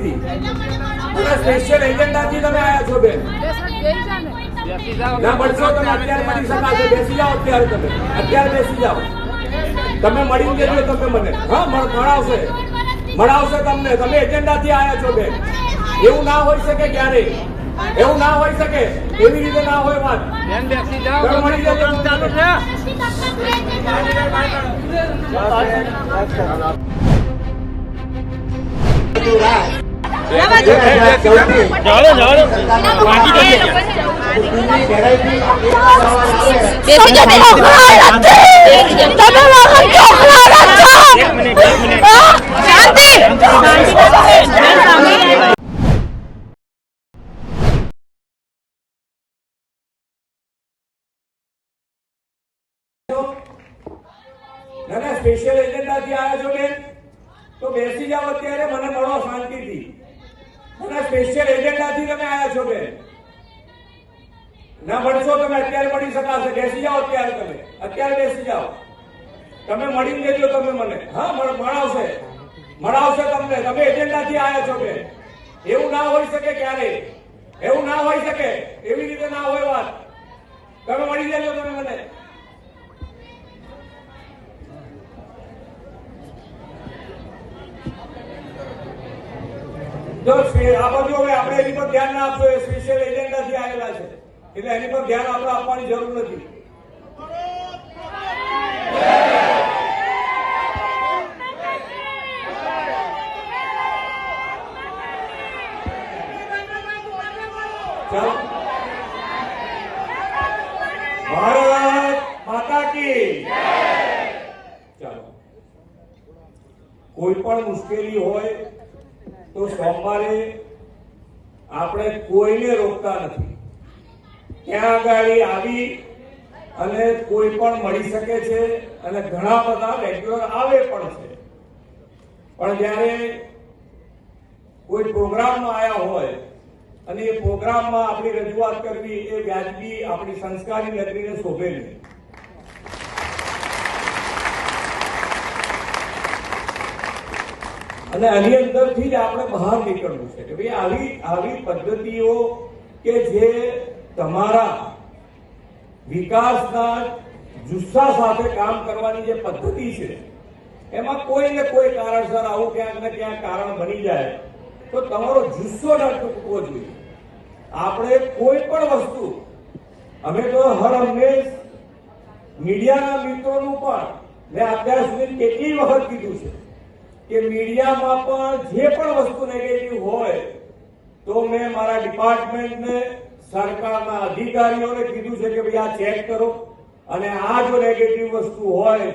શાંતિથી અને સ્પેશિયલ એજન્ડાથી તમે આવ્યા છો બેન ના મળશો તમે અત્યારે મળી શકાશો બેસી જાઓ અત્યારે તમે અત્યારે બેસી જાઓ તમે મળી જજો તમે મને હા મળાવશે મળાવશે તમને તમે એજન્ડાથી આવ્યા છો બેન એવું ના હોઈ શકે ક્યારે એવું ના હોઈ શકે એવી રીતે ના હોય વાત બેન બેસી જાઓ મળી જજો ચાલુ છે જાડો જાડો બેસી જાઓ બેન છોકરા નથી તમે મારા છોકરા નથી એક મિનિટ એક મિનિટ શાંતિ ના ના સ્પેશિયલ એજન્ડાથી આવ્યા છો બેન તો બેસી જાઓ અત્યારે મને મળો શાંતિથી ના ના સ્પેશિયલ એજન્ડાથી તમે આવ્યા છો બેન ના મળશો તમે, અત્યારે મળી શકાશે. બેસી જાઓ અત્યારે તમે. અત્યારે બેસી જાઓ. તમે મળી દેજો તમે મને. હા, મળ- મળાવશે. મળાવશે તમને. તમે એજન્ડાથી આવ્યા છો કે? એવું ના હોઈ શકે ક્યારે? એવું ના હોઈ શકે. એવી રીતે ના હોય વાત. તમે મળી દેજો તમે મને. જો આ બાજુ હવે આપણે એની પર ધ્યાન ના આપશો, એ સ્પેશિયલ એજન્ડાથી આવેલા છે. એટલે એની પર ધ્યાન આપણે આપવાની જરૂર નથી. ભારત માતા કી ચાલો. કોઈ પણ મુશ્કેલી હોય તો સોમવારે આપણે કોઈને રોકતા નથી. ત્યાં આગળ આવી અને કોઈ પણ મળી શકે છે અને ઘણા બધા રેગ્યુલર આવે પણ છે. પણ જ્યારે કોઈ પ્રોગ્રામમાં આવ્યા હોય અને એ પ્રોગ્રામમાં આપણી રજૂઆત કરવી એ વ્યાજબી આપણી સંસ્કારી નગરીને શોભે નહીં. અને આની અંદરથી જ આપણે બહાર નીકળવું છે કે ભાઈ આવી આવી પદ્ધતિઓ કે જે તમારા વિકાસના જુસ્સા સાથે કામ કરવાની જે પદ્ધતિ છે, એમાં કોઈ ને કોઈ કારણસર આવું ક્યાંક ને ક્યાંક કારણ બની જાય. તો તમારો જુસ્સો ના ચૂકવો જોઈએ. આપણે કોઈ પણ વસ્તુ, અમે તો હર હંમેશ મીડિયાના મિત્રોનું પણ મેં અત્યાર સુધી કેટલી વખત કીધું છે કે મીડિયામાં પણ જે પણ વસ્તુ નેગેટિવ હોય, તો મેં મારા ડિપાર્ટમેન્ટને સરકારના અધિકારીઓને કીધું છે કે ભાઈ આ ચેક કરો. અને આ જો નેગેટિવ વસ્તુ હોય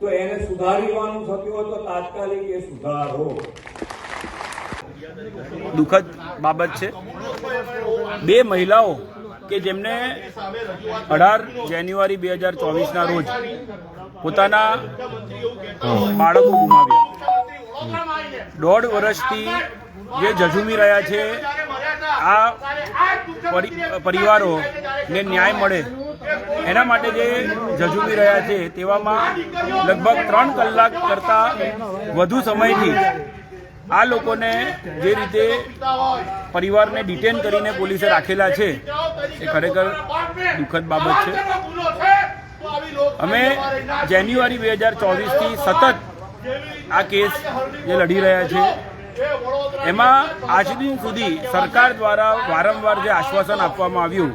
તો એને સુધારવાનું થતું હોય તો તાત્કાલિક એ સુધારો. દુઃખદ બાબત છે. બે મહિલાઓ કે જેમને અઢાર જાન્યુઆરી બે હજાર ચોવીસના રોજ પોતાના બાળકો ગુમાવ્યા. દોઢ વર્ષથી જે ઝઝુમી રહ્યા છે, આ પરી- પરિવારોને ન્યાય મળે એના માટે જે ઝઝુમી રહ્યા છે, તેવામાં લગભગ ત્રણ કલાક કરતાં વધુ સમયથી આ લોકોને જે રીતે પરિવારને ડિટેન કરીને પોલીસે રાખેલા છે, એ ખરેખર દુઃખદ બાબત છે. અમે જાન્યુઆરી બે હજાર ચોવીસથી સતત આ કેસ જે લડી રહ્યા છે એમાં આજ દિન સુધી સરકાર દ્વારા વારંવાર જે આશ્વાસન આપવામાં આવ્યું,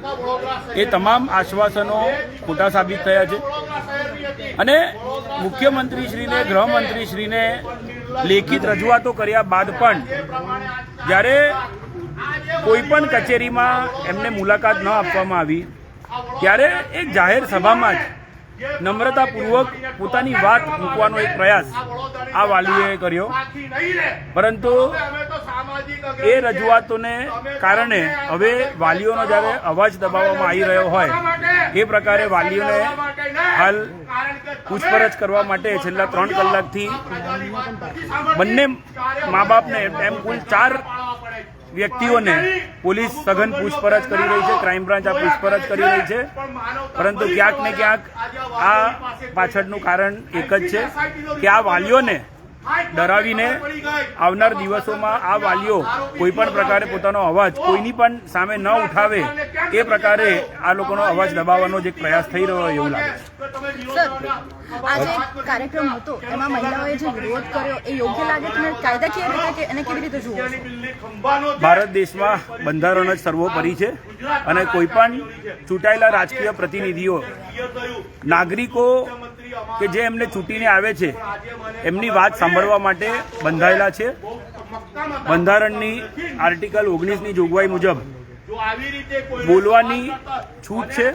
એ તમામ આશ્વાસનો ખોટા સાબિત થયા છે. અને મુખ્યમંત્રીશ્રીને, ગૃહમંત્રીશ્રીને લેખિત રજૂઆતો કર્યા બાદ પણ જ્યારે કોઈ પણ કચેરીમાં એમને મુલાકાત ન આપવામાં આવી, ત્યારે એક જાહેર સભામાં જ નમ્રતાપૂર્વક પોતાની વાત મૂકવાનો એક પ્રયાસ આ વાલીએ કર્યો. પરંતુ એ રજૂઆતોને કારણે હવે વાલીઓનો જ્યારે અવાજ દબાવવામાં આવી રહ્યો હોય, એ પ્રકારે વાલીઓને હાલ પૂછપરછ કરવા માટે છેલ્લા ત્રણ કલાકથી બંને મા બાપને એમ કુલ ચાર વ્યક્તિઓને પોલીસ સઘન પૂછપરછ કરી રહી છે ક્રાઇમ બ્રાન્ચ આ પૂછપરછ કરી રહી છે પરંતુ ક્યાંક ને ક્યાંક આ પાછળનું કારણ એક જ છે કે આ વાલીઓને ડરાવીને આવનાર દિવસોમાં આ વાલીઓ કોઈ પણ પ્રકારે પોતાનો અવાજ કોઈની પણ સામે ન ઉઠાવે એ પ્રકારે આ લોકોનો અવાજ દબાવવાનો જે પ્રયાસ થઈ રહ્યો એવું લાગે છે. આજે કાર્યક્રમ હતો. એમાં મહિલાઓએ જે વિરોધ કર્યો એ યોગ્ય લાગે? તમને કાયદાકીય રીતે કે એને કેવી રીતે જુઓ? ભારત દેશમાં બંધારણ જ સર્વોપરી છે અને કોઈ પણ ચૂંટાયેલા રાજકીય પ્રતિનિધિઓ નાગરિકો કે જે એમને છૂટીને આવે છે, એમની વાત સાંભળવા માટે બંધાયેલા છે. બંધારણની આર્ટિકલ ઓગણીસની જોગવાઈ મુજબ બોલવાની છૂટ છે,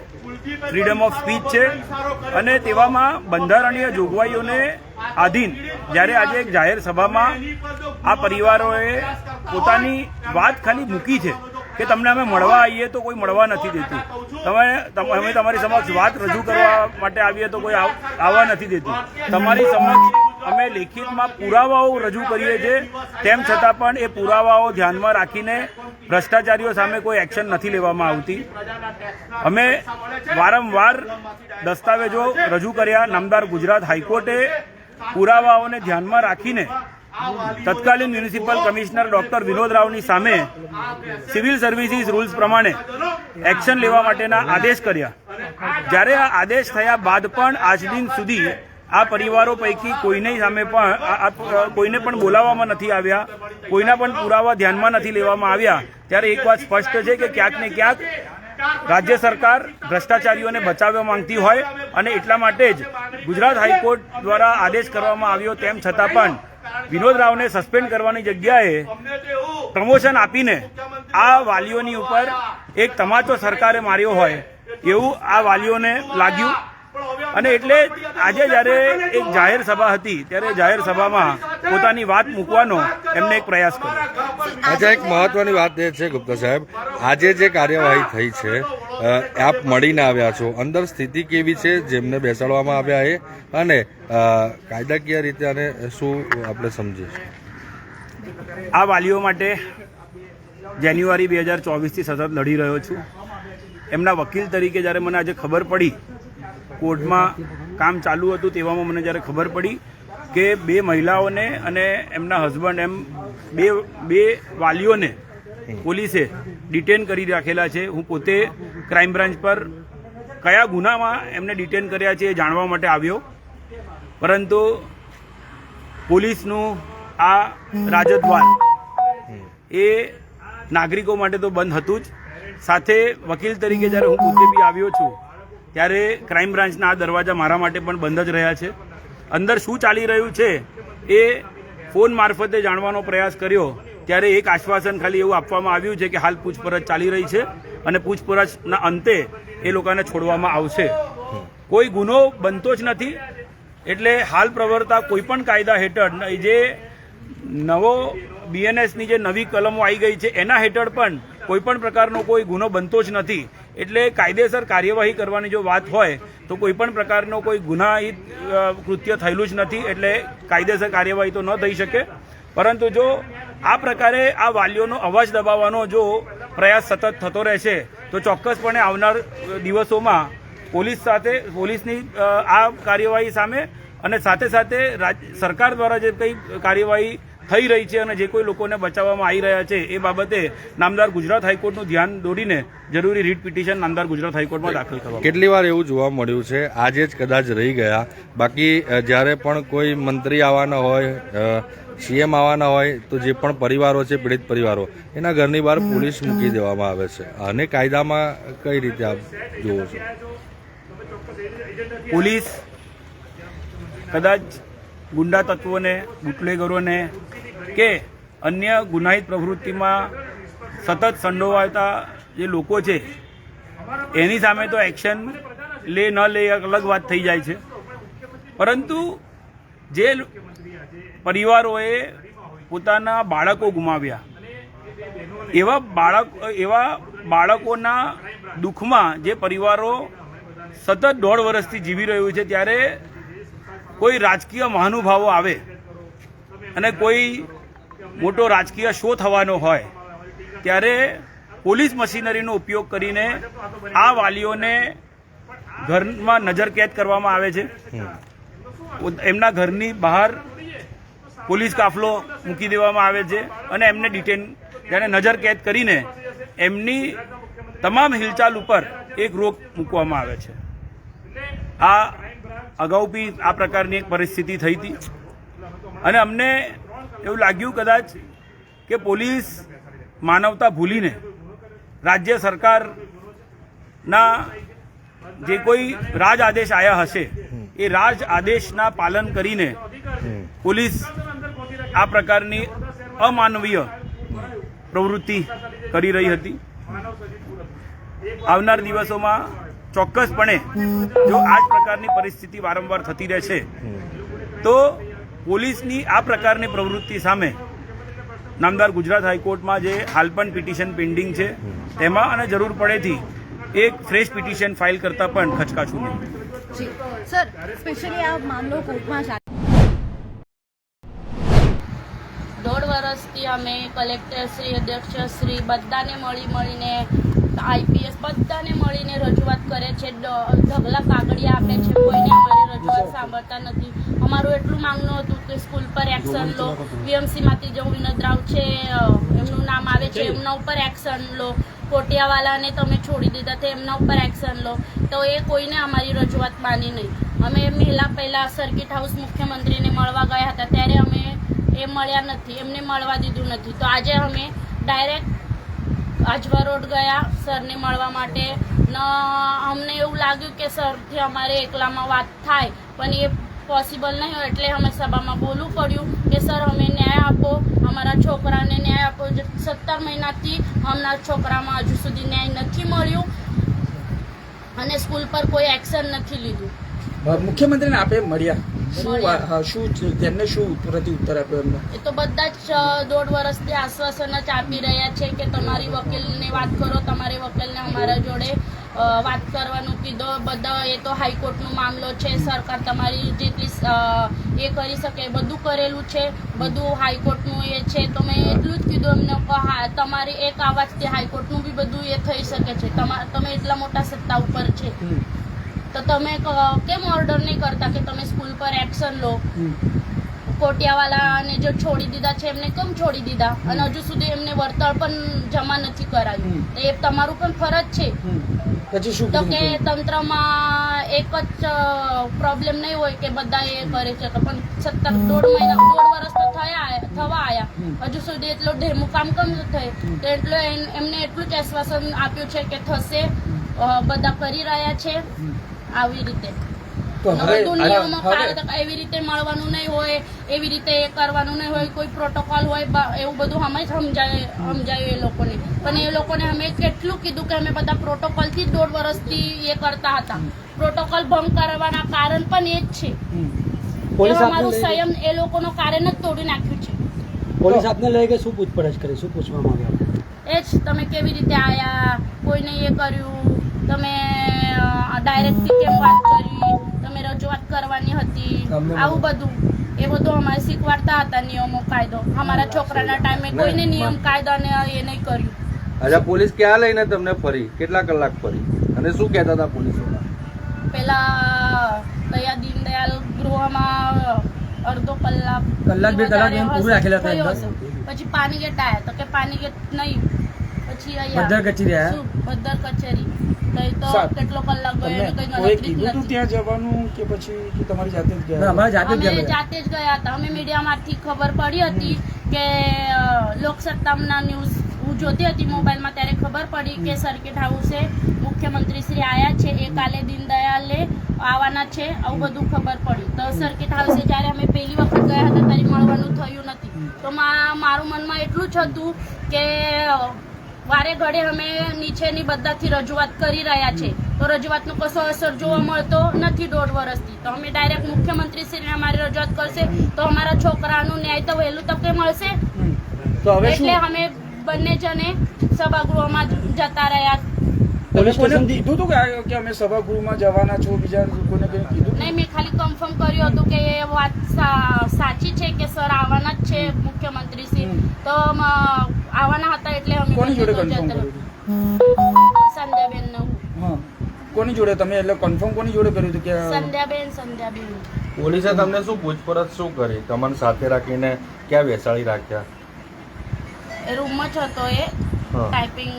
ફ્રીડમ ઓફ સ્પીચ છે અને તેવામાં બંધારણીય જોગવાઈઓને આધીન જ્યારે આજે એક જાહેર સભામાં આ પરિવારોએ પોતાની વાત ખાલી મૂકી છે. કે તમને અમે મળવા આવીએ તો કોઈ મળવા નથી દેતું. તમે અમે તમારી સમક્ષ વાત રજૂ કરવા માટે આવીએ તો કોઈ આવ- આવવા નથી દેતું. તમારી સમક્ષ અમે લેખિતમાં પુરાવાઓ રજૂ કરીએ છીએ. તેમ છતાં પણ એ પુરાવાઓ ધ્યાનમાં રાખીને ભ્રષ્ટાચારીઓ સામે કોઈ એક્શન નથી લેવામાં આવતી. અમે વારંવાર દસ્તાવેજો રજૂ કર્યા. નામદાર ગુજરાત હાઈકોર્ટે પુરાવાઓને ધ્યાનમાં રાખીને તત્કાલીન મ્યુનિસિપલ કમિશનર ડોક્ટર વિનોદ રાવની સામે સિવિલ સર્વિસીસ રૂલ્સ પ્રમાણે એક્શન લેવા માટેના આદેશ કર્યા. જ્યારે આ આદેશ થયા બાદ પણ આજ દિન સુધી આ પરિવારો પૈકી કોઈની સામે પણ કોઈને પણ બોલાવવામાં નથી આવ્યા, કોઈના પણ પુરાવા ધ્યાનમાં નથી લેવામાં આવ્યા. ત્યારે એક વાત સ્પષ્ટ છે કે ક્યાંક ને ક્યાંક રાજ્ય સરકાર ભ્રષ્ટાચારીઓને બચાવવા માંગતી હોય અને એટલા માટે જ ગુજરાત હાઈકોર્ટ દ્વારા આદેશ કરવામાં આવ્યો તેમ છતાં પણ વિનોદ રાવને સસ્પેન્ડ કરવાની જગ્યાએ પ્રમોશન આપીને આ વાલીઓની ઉપર એક તમાચો સરકારે માર્યો હોય એવું આ વાલીઓને લાગ્યું? અને એટલે આજે જ્યારે એક જાહેર સભા હતી ત્યારે જાહેર સભામાં પોતાની વાત મૂકવાનો એમને એક પ્રયાસ કર્યો. અચ્છા એક મહત્વની વાત એ છે ગુપ્તા સાહેબ. આજે જે કાર્યવાહી થઈ છે આપ મળીને આવ્યા છો. અંદર સ્થિતિ કેવી છે જેમને બેસાડવામાં આવ્યા એ અને કાયદાકીય રીતે અને શું આપણે સમજીએ આ વાલીઓ માટે જાન્યુઆરી બે હજાર ચોવીસથી સતત લડી રહ્યો છું. એમના વકીલ તરીકે જ્યારે મને આજે ખબર પડી કોર્ટમાં કામ ચાલુ હતું તેવામાં મને જ્યારે ખબર પડી કે બે મહિલાઓને અને એમના હસબન્ડ એમ બે બે વાલીઓને પોલીસે ડિટેન કરી રાખેલા છે. હું પોતે ક્રાઇમ બ્રાન્ચ પર કયા ગુનામાં એમને ડિટેન કર્યા છે એ જાણવા માટે આવ્યો. પરંતુ પોલીસનું આ રાજદ્વાર એ નાગરિકો માટે તો બંધ હતું જ. સાથે વકીલ તરીકે જ્યારે હું પોતે બી આવ્યો છું ત્યારે ક્રાઇમ બ્રાન્ચના આ દરવાજા મારા માટે પણ બંધ જ રહ્યા છે. અંદર શું ચાલી રહ્યું છે એ ફોન મારફતે જાણવાનો પ્રયાસ કર્યો. ત્યારે એક આશ્વાસન ખાલી એવું આપવામાં આવ્યું છે કે હાલ પૂછપરછ ચાલી રહી છે અને પૂછપરછના અંતે એ લોકોને છોડવામાં આવશે. કોઈ ગુનો બનતો જ નથી. એટલે હાલ પ્રવર્તા કોઈપણ કાયદા હેઠળ જે નવો બીએનએસની જે નવી કલમો આવી ગઈ છે, એના હેઠળ પણ કોઈપણ પ્રકારનો કોઈ ગુનો બનતો જ નથી. એટલે કાયદેસર કાર્યવાહી કરવાની જો વાત હોય, તો કોઈ પણ પ્રકારનો કોઈ ગુનાહિત કૃત્ય થયેલું જ નથી, એટલે કાયદેસર કાર્યવાહી તો ન થઈ શકે. પરંતુ જો આ પ્રકારે આ વાલીઓનો અવાજ દબાવવાનો જો પ્રયાસ સતત થતો રહેશે, તો ચોક્કસપણે આવનાર દિવસોમાં પોલીસ સાથે, પોલીસની આ કાર્યવાહી સામે અને સાથે સાથે સરકાર દ્વારા જે કંઈ કાર્યવાહી થઈ રહી છે અને જે કોઈ લોકોને બચાવવામાં આવી રહ્યા છે એ બાબતે નામદાર ગુજરાત હાઈકોર્ટનું ધ્યાન દોરીને જરૂરી રીટ પિટિશન નામદાર ગુજરાત હાઈકોર્ટમાં દાખલ કરવા કેટલી વાર એવું જોવા મળ્યું છે? આજે જ કદાચ રહી ગયા. બાકી જ્યારે પણ કોઈ મંત્રી આવવાના હોય સીએમ આવવાના હોય તો જે પણ પરિવારો છે પીડિત પરિવારો એના ઘરની બહાર પોલીસ મૂકી દેવામાં આવે છે. અને કાયદામાં કઈ રીતે આપ જુઓ છો? પોલીસ કદાચ ગુંડા તત્વોને બુટલેગરોને કે અન્ય ગુનાહિત પ્રવૃત્તિમાં સતત સંડોવાતા જે લોકો છે, એની સામે તો એક્શન લે, ન લે, અલગ વાત થઈ જાય છે. પરંતુ જે પરિવારોએ પોતાના બાળકો ગુમાવ્યા, એવા બાળક, એવા બાળકોના દુઃખમાં જે પરિવારો સતત દોઢ વર્ષથી જીવી રહ્યું છે, ત્યારે કોઈ રાજકીય મહાનુભાવો આવે અને કોઈ મોટો રાજકીય શો થવાનો હોય, ત્યારે પોલીસ મશીનરીનો ઉપયોગ કરીને આ વાલીઓને ઘરમાં નજર કેદ કરવામાં આવે છે. એમના ઘરની બહાર પોલીસ કાફલો મૂકી દેવામાં આવે છે અને એમને ડિટેન તેને નજર કેદ કરીને એમની તમામ હિલચાલ ઉપર એક રોક મૂકવામાં આવે છે. આ અગાઉ બી આ પ્રકારની એક પરિસ્થિતિ થઈ હતી. અને અમને એવું લાગ્યું કદાચ કે પોલીસ માનવતા ભૂલીને રાજ્ય સરકારના જે કોઈ રાજ આદેશ આવ્યા હશે, એ રાજ આદેશના પાલન કરીને પોલીસ આ પ્રકારની અમાનવીય પ્રવૃત્તિ કરી રહી હતી. આવનાર દિવસોમાં ચોક્કસપણે જો આ જ પ્રકારની પરિસ્થિતિ વારંવાર થતી રહેશે, તો પોલીસની આ પ્રકારની પ્રવૃત્તિ સામે નામદાર ગુજરાત હાઈકોર્ટમાં જે હાલ પણ પિટિશન પેન્ડિંગ છે તેમાં અને જરૂર પડેથી એક ફ્રેશ પિટિશન ફાઇલ કરતાં પણ ખચકાશું નહીં. સર સ્પેશિયલી આ મામલો કોર્ટમાં દોઢ વર્ષથી અમે કલેક્ટર શ્રી અધ્યક્ષ શ્રી બધાને મળી મળીને આઈપીએસ બધાને મળીને રજૂઆત કરે છે ઢગલા કાગળિયા આપે છે રજૂઆત સાંભળતા નથી. અમારું એટલું માંગનું હતું કે સ્કૂલ પર એક્શન લો. વીએમસીમાંથી જો વિનોદ રાવ છે એમનું નામ આવે છે એમના ઉપર એક્શન લો. કોટિયાવાલાને તમે છોડી દીધા તે એમના ઉપર એક્શન લો. તો એ કોઈને અમારી રજૂઆત માની નહીં. અમે મહિલા પહેલાં સર્કિટ હાઉસ મુખ્યમંત્રીને મળવા ગયા હતા. ત્યારે અમે એ મળ્યા નથી. એમને મળવા દીધું નથી. તો આજે અમે ડાયરેક્ટ આજવા રોડ ગયા સરને મળવા માટે. ન અમને એવું લાગ્યું કે સરથી અમારે એકલામાં વાત થાય પણ એ પોસિબલ નહીં હોય એટલે અમે સભામાં બોલવું પડ્યું કે સર અમે ન્યાય આપો અમારા છોકરાને ન્યાય આપો. સત્તર મહિનાથી અમારા છોકરામાં હજુ સુધી ન્યાય નથી મળ્યું અને સ્કૂલ પર કોઈ એક્શન નથી લીધું. મુખ્યમંત્રીને આપે મળ્યા. શું શું? તેમને શું પ્રતિ ઉત્તર આપ્યો એમને? એ તો બધા જ દોઢ વર્ષથી આશ્વાસન જ આપી રહ્યા છે કે તમારી વકીલને વાત કરો તમારી વકીલને અમારા જોડે વાત કરવાનું કીધો બધા એ તો હાઈકોર્ટનો મામલો છે સરકાર તમારી જેટલી એ કરી શકે એ બધું કરેલું છે બધું હાઈકોર્ટનું એ છે તો મેં એટલું જ કીધું એમને હા તમારી એક આવાજથી હાઈકોર્ટનું બી બધું એ થઈ શકે છે. તમા તમે એટલા મોટા સત્તા ઉપર છે. તો તમે કેમ ઓર્ડર નહીં કરતા કે તમે સ્કૂલ પર એક્શન લો? હમ. કોટિયાવાલાને જે છોડી દીધા છે એમને કેમ છોડી દીધા? અને હજુ સુધી એમને વળતર પણ જમા નથી કરાયું. તો એ તમારું પણ ફરજ છે. પછી શું તો કે તંત્રમાં એક જ પ્રોબ્લેમ નહીં હોય કે બધા એ કરે છે. તો પણ સત્તર દોઢ મહિના દોઢ વર્ષ તો થયા થવા આવ્યા આયા હજુ સુધી એટલો ઢેમું કામ કેમ થાય? તો એટલો એમને એટલું જ આશ્વાસન આપ્યું છે કે થશે. બધા કરી રહ્યા છે. આવી રીતે. તો હવે બધું નિયમો હવે પાળો તો એવી રીતે મળવાનું નહીં હોય એવી રીતે એ કરવાનું નહીં હોય કોઈ પ્રોટોકોલ હોય એવું બધું અમે સમજાય સમજાયું એ લોકોને. પણ એ લોકોને અમે કેટલું કીધું કે અમે બધા પ્રોટોકોલથી દોઢ વર્ષથી એ કરતા હતા. પ્રોટોકોલ ભંગ કરવાના કારણ પણ એ જ છે. અમારું સંયમ એ લોકોનો કારણ જ તોડી નાખ્યું છે. પોલીસ આપને લઈ કે શું પૂછપરછ કરી? શું પૂછવામાં આવ્યું એ જ તમે કેવી રીતે આયા? કોઈને એ કર્યું? તમે ડાયરેક્ટલી કેમ વાત કરી? તમે રજૂઆત કરવાની હતી આવું બધું. એ બધું અમારે શીખવાડતા હતા નિયમો કાયદો. અમારા છોકરાના ટાઈમે કોઈને નિયમ કાયદો ને એ નહીં કર્યું. અચ્છા પોલીસ ક્યાં લઈને તમને ફરી? કેટલા કલાક ફરી? અને શું કહેતા હતા પોલીસ પેલા કયા દીનદયાલ ગૃહમાં અડધો કલાક કલાક, બે કલાક એમ પૂરું રાખેલા હતા પછી અંદર. ગેટ આયા. તો કે પાનીગેટ નહીં. પછી અહીંયા ભદ્દર કચેરી આયા? શું? ભદ્દર કચેરી. કેટલો કલાક ગયો કીધું નથી. ત્યાં જવાનું કે પછી તમારી જાતે જ ગયા અમારા જાતે જ અમે જાતે જ ગયા હતા. અમે મીડિયામાંથી ખબર પડી હતી કે લોકસત્તાના ન્યૂઝ હું જોતી હતી મોબાઈલમાં ત્યારે ખબર પડી કે સર્કિટ હાઉસે મુખ્યમંત્રી શ્રી આયા છે એ કાલે દીનદયાલે આવવાના છે આવું બધું ખબર પડી. તો સર્કિટ હાઉસે જ્યારે અમે પહેલી વખત ગયા હતા ત્યારે મળવાનું થયું નથી. તો મારું મનમાં એટલું જ હતું કે વારે ઘડે અમે નીચેની બધાથી રજૂઆત કરી રહ્યા છે. તો રજૂઆતનો કશો અસર જોવા મળતો નથી દોઢ વર્ષથી. તો અમે ડાયરેક્ટ મુખ્યમંત્રી શ્રીને અમારી રજૂઆત કરશે. તો અમારા છોકરાનું ન્યાય તો વહેલું તકે મળશે. હમ. તો હવે એટલે અમે બંને જણે સભાગૃહમાં જતા રહ્યા. પોલીસ સ્ટેશન કીધું હતું કે અમે સભાગૃહમાં જવાના છો બીજા લોકોને કંઈ કીધું? નહીં મેં ખાલી કન્ફર્મ કર્યું હતું કે એ વાત સા- સાચી છે કે સર આવવાના જ છે મુખ્યમંત્રી શ્રી તો આવવાના હતા કોની જોડે કન્ફર્મ કર્યું. સંધ્યાબેનનું હા. કોની જોડે તમે? એટલે કન્ફર્મ કોની જોડે કર્યું હતું કે સંધ્યાબેન સંધ્યાબેન. પોલીસે તમને શું પૂછપરછ શું કરી? તમને સાથે રાખીને ક્યાં બેસાડી રાખ્યા? એ રૂમમાં જ હતો એ. ટાઈપિંગ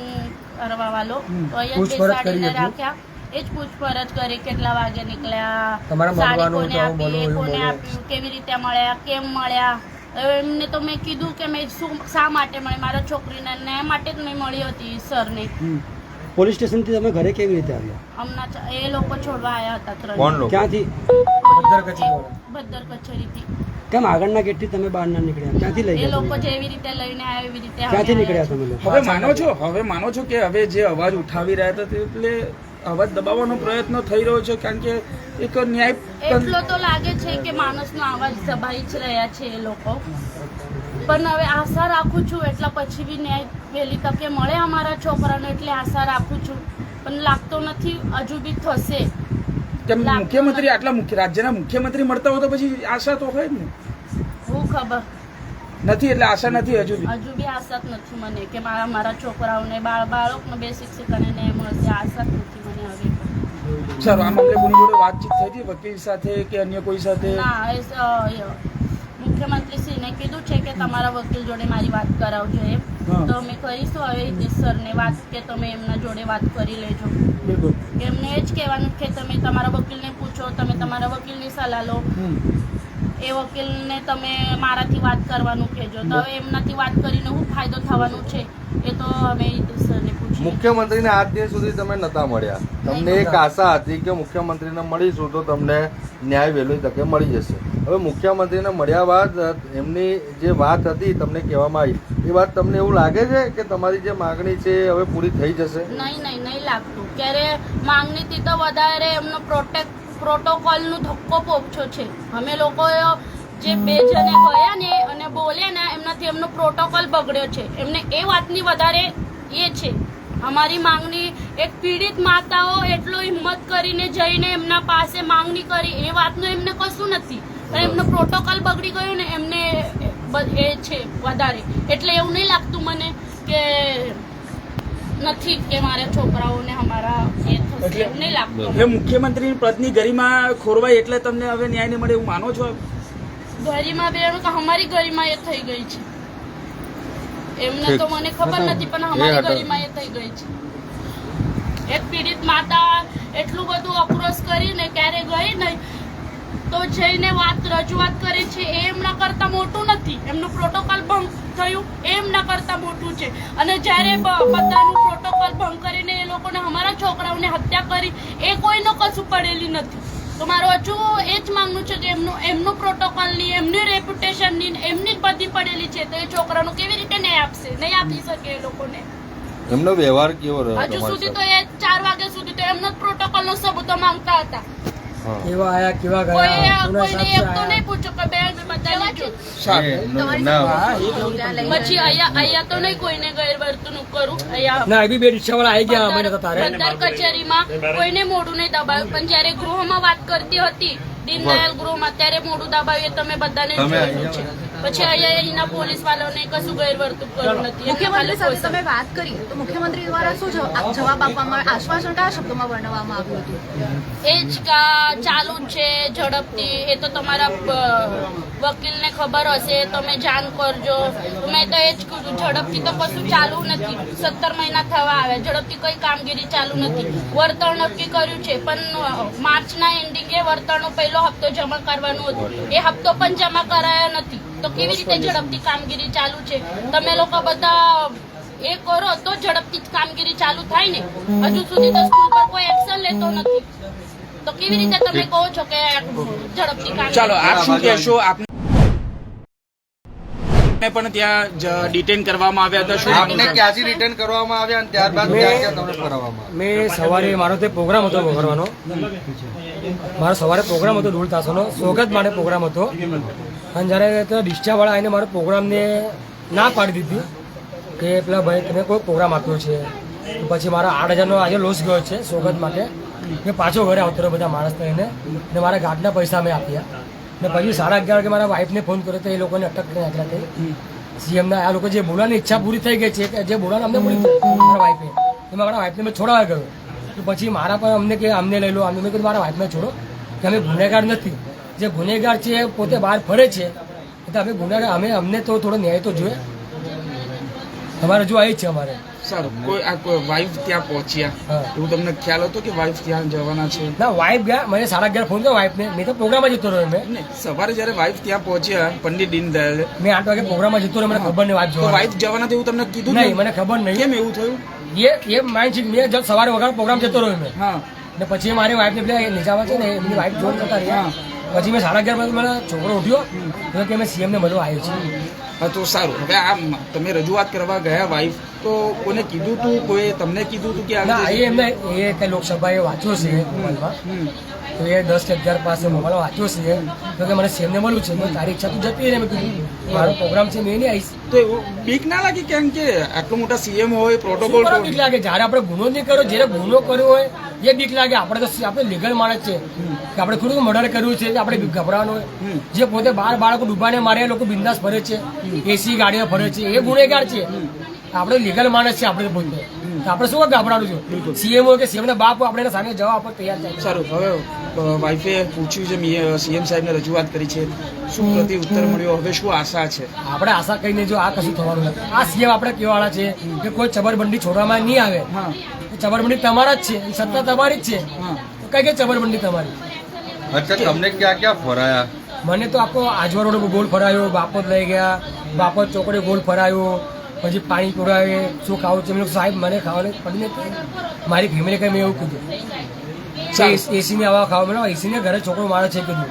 કરવા વાળો તો કરી બેસાડીને રાખ્યા. એ જ પૂછપરછ કરી કેટલા વાગે નીકળ્યા તમારા સાડી મળવાનું કોને તો આપી બોલો, કોને આપ્યું કેવી રીતે મળ્યા કેમ મળ્યા? એમને તો મેં કીધું કે મેં શું શા માટે મળી? મારા છોકરીને ને માટે જ મેં મળી હતી સરને. પોલીસ સ્ટેશનથી તમે ઘરે કેવી રીતે આવ્યા? હમણાં એ લોકો છોડવા આવ્યા હતા ત્રણ કોણ લોકો? ક્યાંથી? ભદ્દર કચેરીથી. કેમ આગળના ગેટથી તમે બહાર ના નીકળ્યા? ક્યાંથી લઈ એ લોકો? જેવી રીતે લઈને આવ્યા એવી રીતે ક્યાંથી નીકળ્યા તમે હવે માનો છો હવે માનો છો કે હવે જે અવાજ ઉઠાવી રહ્યા હતા તે એટલે અવાજ દબાવવાનો પ્રયત્ન થઈ રહ્યો છે કારણ કે એક ન્યાય એટલો તો લાગે છે કે માણસનો અવાજ દબાઈ જ રહ્યા છે એ લોકો. પણ હવે આશા રાખું છું એટલા પછી બી ન્યાય વહેલી તકે મળે અમારા છોકરાને એટલે આશા રાખું છું. પણ લાગતો નથી હજુ બી થશે. મુખ્યમંત્રી આટલા મુખ્ય રાજ્યના મુખ્યમંત્રી મળતા હોય તો પછી આશા તો હોય ને? હું ખબર. નથી એટલે આશા નથી હજુ હજુ બી આશા જ નથી મને કે મારા મારા છોકરાઓને બાળ બાળકને બે શિક્ષકોને ન્યાય મળશે આશા નથી. સારું આ મામલે કોની જોડે વાતચીત થઈ હતી વકીલ સાથે કે અન્ય કોઈ સાથે? મુખ્યમંત્રીશ્રીને કીધું છે કે તમારા વકીલ જોડે મારી વાત કરાવજો એમ. તો અમે કરીશું હવે હિતેશ સરને વાત કે તમે એમના જોડે વાત કરી લેજો. એમને એ જ કહેવાનું કે તમે તમારા વકીલને પૂછો તમે તમારા વકીલની સલાહ લો. એ વકીલને તમે મારાથી વાત કરવાનું કહેજો. તો હવે એમનાથી વાત કરીને શું ફાયદો થવાનું છે? એ તો અમે સરને પૂછીએ. મુખ્યમંત્રીને આજ દિવસ સુધી તમે નતા મળ્યા. તમને એક આશા હતી કે મુખ્યમંત્રીને મળીશું તો તમને ન્યાય વહેલી તકે મળી જશે. હવે મુખ્યમંત્રીને મળ્યા બાદ એમની જે વાત હતી તમને કહેવામાં આવી એ વાત તમને એવું લાગે છે કે તમારી જે માગણી છે એ હવે પૂરી થઈ જશે? નહીં નહીં નહીં લાગતું. ક્યારે માંગણીથી તો વધારે એમનો પ્રોટેક્ટ પ્રોટોકોલનો ધક્કો પોપછો છે. અમે લોકો જે બે જણે ગયા ને અને બોલ્યા ને એમનાથી એમનો પ્રોટોકોલ બગડ્યો છે. એમને એ વાતની વધારે એ છે. અમારી માંગણી એક પીડિત માતાઓ એટલો હિંમત કરીને જઈને એમના પાસે માંગણી કરી એ વાતનું એમને કશું નથી. પણ એમનો પ્રોટોકોલ બગડી ગયો ને એમને એ છે વધારે. એટલે એવું નહીં લાગતું મને કે નથી કે મારા છોકરાઓને અમારા એ એટલે- એવું નહીં લાગતું હવે મુખ્યમંત્રી પદની ગરિમા ખોરવાય એટલે તમને હવે ન્યાય નહીં મળે એવું માનો છો ગરિમા બેન તો અમારી ગરિમા એ થઈ ગઈ છે. એમને તો મને ખબર નથી પણ અમારી. ગરિમા એ થઈ ગઈ છે. એક પીડિત માતા એટલું બધું અક્રોશ કરીને ક્યારે ગઈ નહીં તો જઈને વાત રજૂઆત કરે છે એ એમના કરતા મોટું નથી. એમનું પ્રોટોકોલ ભંગ થયું એ એમના કરતા મોટું છે. અને જ્યારે બધાનું પ્રોટોકોલ ભંગ કરીને એ લોકોને અમારા છોકરાઓને હત્યા કરી એ કોઈનો કશું પડેલી નથી. તો મારું હજુ એ જ માંગનું છે કે એમનું એમનું પ્રોટોકોલની એમની રેપ્યુટેશનની એમની જ બધી પડેલી છે તો એ છોકરાનું કેવી રીતે ન્યાય આપશે? નહીં આપી શકે એ લોકોને. એમનો વ્યવહાર કેવો રહ્યો હજુ સુધી તો એ ચાર વાગ્યા સુધી તો એમનો જ પ્રોટોકોલનો સબૂતો માંગતા હતા. કેવા આયા કેવા કોઈ ગયા કોઈને એક તો નહીં પૂછ્યું કે બેન બધાને પછી અહીંયા અહીંયા તો નહીં કોઈને ગેરવર્તણૂક કરું? અહીંયા ના બી બે રિક્ષાવાળા આવી ગયા અમે તારે. બંદર કચેરીમાં કોઈને મોઢું નહીં દબાવ્યું. પણ જ્યારે ગૃહમાં વાત કરતી હતી દીનદયાલ ગૃહમાં ત્યારે મોઢું દબાવ્યું. તમે બધાને તમે છે. પછી અહીંયા અહીંના પોલીસ વાળાને કશું ગેરવર્તુક કર્યું નથી. મુખ્યમંત્રી સાથે તમે વાત કરી તો મુખ્યમંત્રી દ્વારા શું જવાબ આપવામાં આશ્વાસન કયા શબ્દોમાં વર્ણવવામાં આવ્યું હતું? એ જ ચાલુ છે ઝડપથી. એ તો તમારા વકીલને ખબર હશે તમે જાણ કરજો. મેં તો એ જ કીધું ઝડપથી તો કશું ચાલુ નથી. સત્તર મહિના થવા આવે ઝડપથી કઈ કામગીરી ચાલુ નથી. વળતર નક્કી કર્યું છે પણ માર્ચના એન્ડિંગે વળતરનો પહેલો હપ્તો જમા કરવાનો હતો. એ હપ્તો પણ જમા કરાયો નથી. તો કેવી રીતે ઝડપથી કામગીરી ચાલુ છે? તમે લોકો બધા એ કરો તો ઝડપથી જ કામગીરી ચાલુ થાય ને. હજુ સુધી તો સ્કૂલ પર કોઈ એક્શન લેતો નથી. તો કેવી રીતે તમે કહો છો કે ઝડપથી કામ ચાલો આપ શું કહેશો? આપને પણ ત્યાં ડિટેન કરવામાં આવ્યા હતા? શું આપને ક્યાંથી રિટર્ન કરવામાં આવ્યા અને ત્યારબાદ ક્યાં ક્યાં તમને ફરવામાં મેં સવારે મારો તે પ્રોગ્રામ હતો કરવાનો મારો સવારે પ્રોગ્રામ હતો દોઢ તાસનો સ્વાગત માટે પ્રોગ્રામ હતો. અને જ્યારે ડિસ્ચાવાળા આવીને મારો પ્રોગ્રામને ના પાડી દીધી કે પેલા ભાઈ તમે કોઈ પ્રોગ્રામ આપ્યો છે? પછી મારા આઠ હજારનો આજે લોસ ગયો છે સ્વાગત માટે. મેં પાછો ઘરે આવતો રહ્યો બધા માણસ થઈને ને મારા ગાઢના પૈસા મેં આપ્યા. ને પછી સાડા અગિયાર વાગે મારા વાઈફને ફોન કર્યો તો એ લોકોને અટક કરી નાખ્યા થઈ સીએમના આ લોકો જે બોલવાની ઈચ્છા પૂરી થઈ ગઈ છે કે જે બોલવાનું અમને પૂરી મારા વાઈફે એમાં મારા વાઈફને મેં છોડાવવા ગયો. તો પછી મારા પણ અમને કે અમને લઈ લો, અમને કીધું, મારા વાઈફને છોડો. કે અમે ગુનેગાર નથી. જે ગુનેગાર છે એ પોતે બહાર ફરે છે. તો અમે ગુનેગાર અમે અમને તો થોડો ન્યાય તો જોઈએ. તમારે જો આવી જ છે અમારે. સારું કોઈ આ કોઈ વાઈફ ત્યાં પહોંચ્યા. એવું તમને ખ્યાલ હતો કે વાઈફ ત્યાં જવાના છે? ના વાઈફ ગયા મને સાડા અગિયાર ફોન કર્યો વાઈફને મેં તો પ્રોગ્રામમાં જતો રહ્યો મેં સવારે જ્યારે વાઈફ ત્યાં પહોંચ્યા પંડિત દીનદયાળ મેં આઠ વાગે પ્રોગ્રામમાં જતો રહ્યો મને ખબર નહીં વાત જોવા વાઈફ જવાના એવું તમને કીધું નહીં મને ખબર નહીં. કેમ એવું થયું? એ એ માઇન્ડ છે મેં સવારે વગર પ્રોગ્રામ જતો રહ્યો મેં હા. ને પછી મારી વાઈફને પેલા નિજામાં છે ને એમની વાઈફ જોઈને કરતા રહ્યા. પછી મેં સાડા અગિયાર મારા છોકરો ઉઠ્યો. તો કે મેં સીએમને મળવા આવ્યો છું. હા તો સારું. હવે આ તમે રજૂઆત કરવા ગયા વાઈફ તો કોને કીધું તું? કોઈ તમને કીધું તું કે ના એ એમને એ લોકસભાએ વાંચ્યો છે મોબાઈલમાં. તો એ દસ કે અગિયાર પાસે મોબાઈલ વાંચ્યો છે. તો કે મને સેમને મળવું છે. તારી ઈચ્છા તું જતી રહે મેં કીધું મારો પ્રોગ્રામ છે મેં નહીં આવીશ. તો બીક ના લાગી કેમ કે આટલો મોટા સીએમ હોય પ્રોટોકોલ બીક લાગે? જ્યારે આપણે ગુનો નહીં કર્યો જ્યારે ગુનો કર્યો હોય એ બીક લાગે. આપણે તો આપણે લીગલ માણસ છે. કે આપણે થોડું મર્ડર કર્યું છે આપણે ગભરાવાનું હોય. જે પોતે બાર બાળકો ડૂબાને મારે એ લોકો બિંદાસ ફરે છે. એસી ગાડીઓ ફરે છે. એ ગુનેગાર છે. આપણે લીગલ માણસ છે આપણે બોલતો તો આપણે શું ગભરાનું છું? સીએમ હોય કે સીએમ ના બાપ આપણે સામે જવાબ આપવા તૈયાર થાય. સારું હવે વાઈફે પૂછ્યું છે સીએમ સાહેબને રજૂઆત કરી છે. શું પ્રતિ ઉત્તર મળ્યો? હવે શું આશા છે? આપણે આશા કરીને જો આ કશું થવાનું નથી. આ સીએમ આપણે કેવાળા છે કે કોઈ ચબરબંધી છોડવામાં નહીં આવે. હા. ચબરબંધી તમારા જ છે. સત્તા તમારી જ છે. હા. તો કઈ કઈ ચબરબંધી તમારી? તમને ક્યાં ક્યાં ફરાયા? મને તો આખો આજવા રોડ ગોળ ફરાયો બાપત લઈ ગયા બાપત ચોકડે ગોળ ફરાયો પછી પાણી પીવડાવે શું ખાવું છે? મેં સાહેબ મને ખાવાનું પડી નથી. મારી ફેમિલી કઈ મેં એવું કીધું. એસી ને આવા ખાવા મને એસી ને ઘરે છોકરો મારે છે કીધું.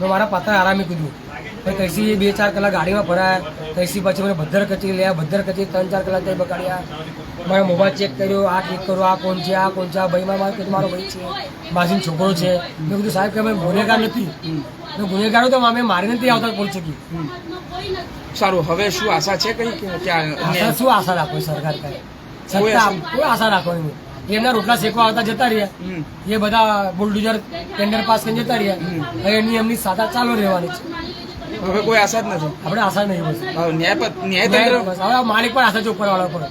મેં મારા પાત્ર આરામે કીધું. કૈસી બે ચાર કલાક ગાડીમાં ભરાયા. કૈસી પછી મને ભદ્દર કચી લ્યા ભદ્દર કચેરી ત્રણ ચાર કલાક ત્યાં બગાડ્યા. મારા મોબાઈલ ચેક કર્યો. આ ચેક કરો. આ કોણ છે? આ કોણ છે? આ ભાઈ મારે કીધું મારો ભાઈ છે. માસીનો છોકરો છે. મેં કીધું સાહેબ કે ભાઈ ગુનેગાર નથી. તો ગુનેગાર તો અમે મારી નથી આવતા પોલીસ ચકી સારું. હવે શું આશા છે કઈ કે શું આશા રાખો સરકાર કરે કોઈ સત્તા આશા- કોઈ આશા રાખવાની નહીં. એમના રોટલા શેકવા આવતા જતા રહ્યા. એ બધા બુલડોઝર ટેન્ડર પાસ કરીને જતા રહ્યા. હવે એમની એમની ચાલુ રહેવાની છે. હવે કોઈ આશા જ નથી. આપણે આશા નહીં બસ ન્યાય ન્યાય ન્યાય તંત્ર બસ. હવે માલિક પણ આશા છે ઉપર. વાળા પર